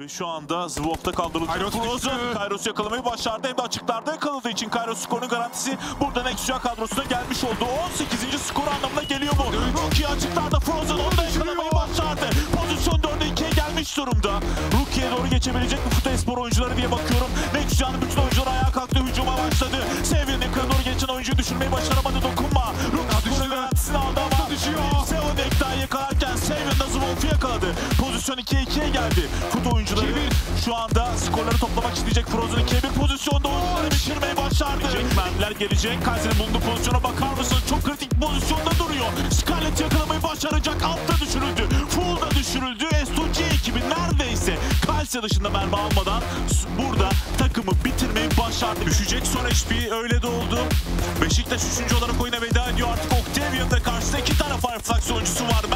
Ve şu anda Zwolf'ta kaldırıldı. Kairos düştü. Kairos'u yakalamayı başardı. Hem de açıklarda yakaladığı için Kairos skorunun garantisi buradan Exia kadrosuna gelmiş oldu. 18. skor anlamına geliyor bu. Rookie açıklarda Frozen onu da yakalamayı başardı. Pozisyon 4'e 2'ye gelmiş durumda. Rookie'ye doğru geçebilecek mi Futa Espor oyuncuları diye bakıyorum. Nexus'un bütün oyuncular ayağa kalktı. Hücuma başladı. Seviyenin yakına doğru geçen oyuncuyu düşürmeyi başaramadı. Fut oyuncuları şu anda skorları toplamak isteyecek. Frozen 2'ye 1 pozisyonda oyuncuları bitirmeyi başardı. Mermiler gelecek. Kaiser'in bulunduğu pozisyona bakar mısınız? Çok kritik pozisyonda duruyor. Scarlett yakalamayı başaracak. Altta düşürüldü. Full da düşürüldü. S2G ekibi neredeyse Kalse dışında mermi almadan burada takımı bitirmeyi başardı. Düşecek son HP öyle de oldu. Beşiktaş 3. olarak oyuna veda ediyor. Artık Octavian'da karşısında iki tane Fireflux oyuncusu var.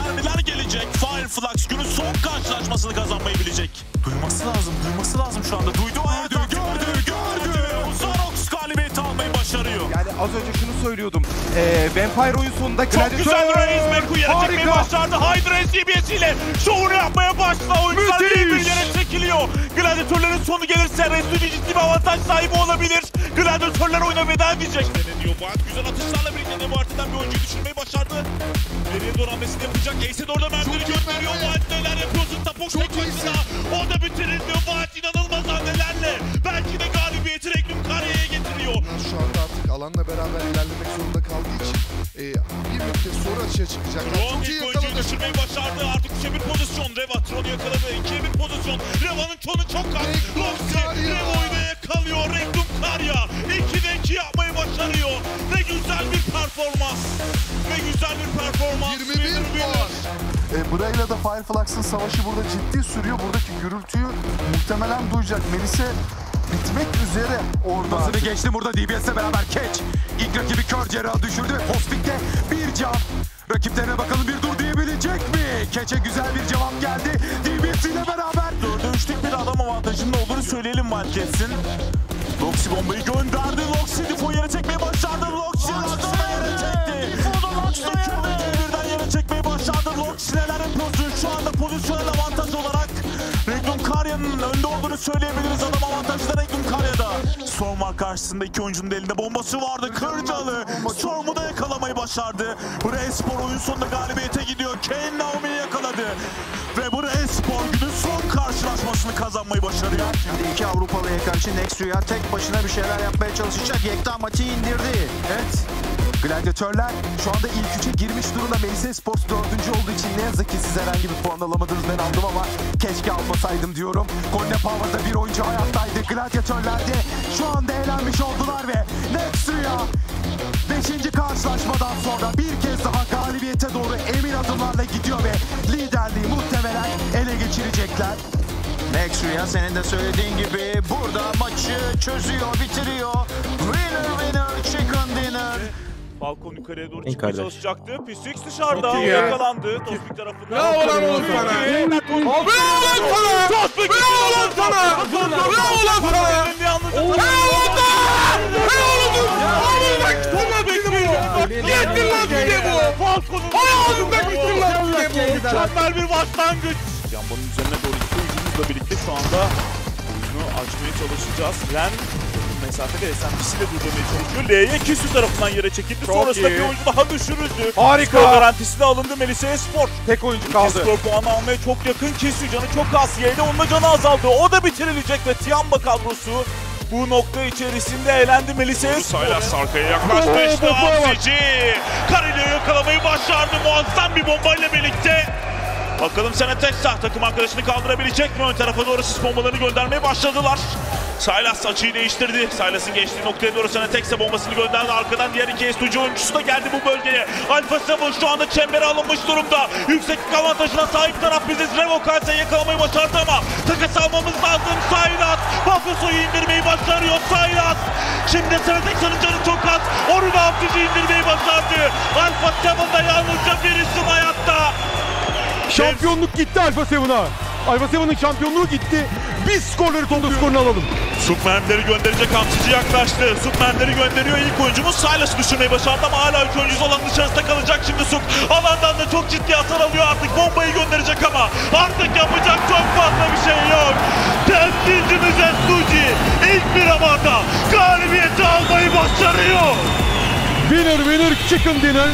Karşılaşmasını kazanmayı bilecek. Duyması lazım, duyması lazım şu anda. Duydu, gördü, gördü, gördü. Uzarox galibiyeti almayı başarıyor. Yani az önce şunu söylüyordum. Ee, Vampire oyun sonunda Çok Gladiator- güzel Reis Meku yere çekmeyi başardı. Hydra SCB'siyle şovunu yapmaya başladı. Oyuncular birbirlerine çekiliyor. Gladiatörlerin sonu gelirse Restuci ciddi bir avantaj sahibi olabilir. Gladiatörler oyuna veda edecek. Deneniyor Fuat. Güzel atışlarla birlikte de bu arkadan bir oyuncuyu düşürmeyi başardı. Geriye doğru hamlesini yapacak. Ace doğru da mermileri gönderiyor. Fuat neler yapıyorsun? Tapok tek başına. O da bitirildi. Fuat inanılmaz hamlelerle. Belki de galibiyeti Regnum Karya'ya getiriyor. Şu anda artık alanla beraber ilerlemek zorunda kaldığı için e, bir müddet sonra açığa çıkacaklar. Ron Çok iyi ilk oyuncuyu düşürmeyi başardı. Artık 3'e 1 pozisyon. Reva Tron'u yakaladı. 2'ye 1 pozisyon. Reva'nın tonu çok. Regnum Loxi. Reva oyuna yakalıyor. Regnum Bir performans. 21 Winner winner. puan. E, Brayla da Fireflux'ın savaşı burada ciddi sürüyor. Buradaki gürültüyü muhtemelen duyacak. Melise bitmek üzere orada. Hızını geçti burada DBS'le beraber Keç. İlk rakibi kör cerrahı düşürdü ve Postik'te bir can. Rakiplerine bakalım bir dur diyebilecek mi? Keç'e güzel bir cevap geldi. DBS ile beraber. Dörde üçlük bir adam avantajının olduğunu söyleyelim Wildcats'in. Loxi bombayı gönderdi. Loxi Difo yere çekmeyi başardı. Loxi Karya'nın önde olduğunu söyleyebiliriz. Adam avantajı da Regnum Karya'da. Storm var karşısında iki oyuncunun elinde bombası vardı. Kırcalı. Storm'u da yakalamayı başardı. Buraya Spor oyun sonunda galibiyete gidiyor. Kane Naomi'yi yakaladı. Ve buraya Spor günün son karşılaşmasını kazanmayı başarıyor. Şimdi iki Avrupalıya karşı Nexuya tek başına bir şeyler yapmaya çalışacak. Yekta maçı indirdi. Evet. Gladyatörler şu anda ilk üçe girmiş durumda. Melise Sports dördüncü olduğu için ne yazık ki siz herhangi bir puan alamadınız ben aldım ama keşke almasaydım diyorum. Colne Power'da bir oyuncu hayattaydı. Gladyatörler de şu anda eğlenmiş oldular ve Nexuya Beşinci karşılaşmadan sonra bir kez daha galibiyete doğru emin adımlarla gidiyor ve liderliği muhtemelen ele geçirecekler. Nexuya senin de söylediğin gibi burada maçı çözüyor, bitiriyor. Winner. Falcon yukarıya doğru çıkmaya çalışacaktı. Pisix dışarıda. Ya. yakalandı. Tospik tarafından. Bravo lan oğlum sana. Bravo lan sana. Tospik. Bravo lan sana. Bravo lan sana. Bravo Yettin lan bize bu! Falcon'un Hayatımda bittin lan bize bu! Mükemmel bir başlangıç! Jambon'un üzerine doğru iki oyuncumuzla birlikte şu anda oyunu açmaya çalışacağız. Ren mesafede SMP'siyle durdurmaya çalışıyor. L'ye Kisu tarafından yere çekildi. Sonrasında iyi. bir oyuncu daha düşürüldü. Harika. Skor garantisi de alındı Melisa Spor. Tek oyuncu Skor puanı almaya çok yakın. Kisu canı çok az. Y'de onun canı azaldı. O da bitirilecek ve Tiamba kadrosu bu nokta içerisinde elendi Melisa Spor. Saylas arkaya yaklaşmıştı. Hamsici. Karelio'yu yakalamayı başardı. Muazzam bir bombayla birlikte. Bakalım Senetex'a takım arkadaşını kaldırabilecek mi? Ön tarafa doğru sis bombalarını göndermeye başladılar. Silas açıyı değiştirdi. Silas'ın geçtiği noktaya doğru Senetex'e bombasını gönderdi. Arkadan diğer iki Estucu oyuncusu da geldi bu bölgeye. Alpha Seven şu anda çembere alınmış durumda. Yükseklik avantajına sahip taraf biziz. Revo Kalse'yi yakalamayı başardı ama takas almamız lazım. Silas Pafoso'yu indirmeyi başarıyor. Silas Şimdi Senetex'in canı çok az. Onu da Hamsici indirmeyi başardı. Alpha Seven'da yalnızca bir isim hayatta. Şampiyonluk gitti Alfa Seven'a. Alfa Seven'ın şampiyonluğu gitti. Biz skorları topla skorunu alalım. Superman'leri gönderecek hamsici yaklaştı. Superman'leri gönderiyor ilk oyuncumuz Silas düşürmeyi başardı ama hala ilk oyuncusu olan dışarısında kalacak şimdi Suk. Alandan da çok ciddi hasar alıyor artık bombayı gönderecek ama artık yapacak çok fazla bir şey yok. Temsilcimize Suji ilk bir amada galibiyeti almayı başarıyor. Winner winner chicken dinner.